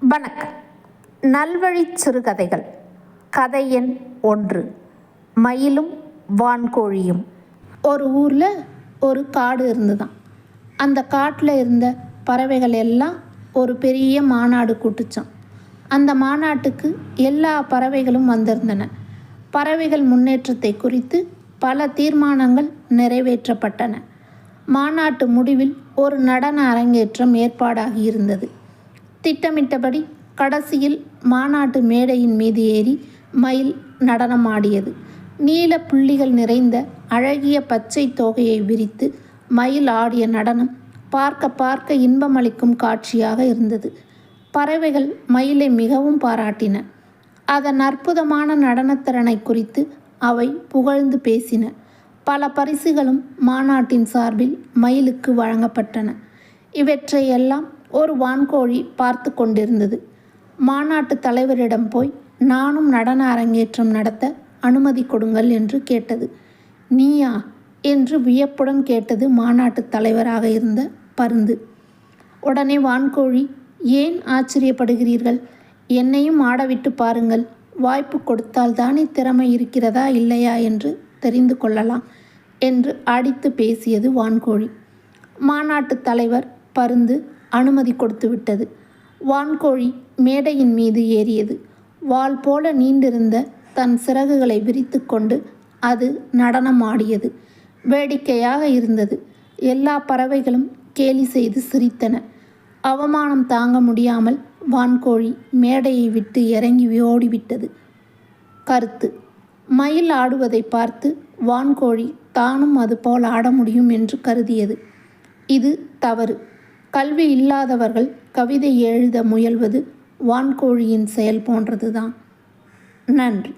வணக்கம். நல்வழி சிறுகதைகள். கதை எண் ஒன்று. மயிலும் வான்கோழியும். ஒரு ஊரில் ஒரு காடு இருந்துதான். அந்த காட்டில் இருந்த பறவைகள் எல்லாம் ஒரு பெரிய மாநாடு கூட்டுச்சான் அந்த மாநாட்டுக்கு எல்லா பறவைகளும் வந்திருந்தன. பறவைகள் முன்னேற்றத்தை குறித்து பல தீர்மானங்கள் நிறைவேற்றப்பட்டன. மாநாட்டு முடிவில் ஒரு நடன அரங்கேற்றம் ஏற்பாடாகி இருந்தது. திட்டமிட்டபடி கடைசியில் மாநாட்டு மேடையின் மீது ஏறி மயில் நடனமாடியது. நீல புள்ளிகள் நிறைந்த அழகிய பச்சை தோகையை விரித்து மயில் ஆடிய நடனம் பார்க்க பார்க்க இன்பமளிக்கும் காட்சியாக இருந்தது. பறவைகள் மயிலை மிகவும் பாராட்டின. அதன் அற்புதமான நடனத்திறனை குறித்து அவை புகழ்ந்து பேசின. பல பரிசுகளும் மாநாட்டின் சார்பில் மயிலுக்கு வழங்கப்பட்டன. இவற்றையெல்லாம் ஒரு வான்கோழி பார்த்து கொண்டிருந்தது. மாநாட்டு தலைவரிடம் போய் நானும் நடன அரங்கேற்றம் நடத்த அனுமதி கொடுங்கள் என்று கேட்டது. நீயா? என்று வியப்புடன் கேட்டது மாநாட்டு தலைவராக இருந்த பருந்து. உடனே வான்கோழி ஏன் ஆச்சரியப்படுகிறீர்கள்? என்னையும் ஆடவிட்டு பாருங்கள். வாய்ப்பு கொடுத்தால் தானே திறமை இருக்கிறதா இல்லையா என்று தெரிந்து கொள்ளலாம் என்று அடித்து பேசியது வான்கோழி. மாநாட்டு தலைவர் பருந்து அனுமதி கொடுத்து விட்டது. வான்கோழி மேடையின் மீது ஏறியது. வால் போல நீண்டிருந்த தன் சிறகுகளை விரித்து கொண்டு அது நடனமாடியது. வேடிக்கையாக இருந்தது. எல்லா பறவைகளும் கேலி செய்து சிரித்தன. அவமானம் தாங்க முடியாமல் வான்கோழி மேடையை விட்டு இறங்கி ஓடிவிட்டது. கருத்து. மயில் ஆடுவதை பார்த்து வான்கோழி தானும் அதுபோல் ஆட முடியும் என்று கருதியது. இது தவறு. கல்வி இல்லாதவர்கள் கவிதை எழுத முயல்வது வான்கோழியின் செயல் போன்றதுதான். நன்றி.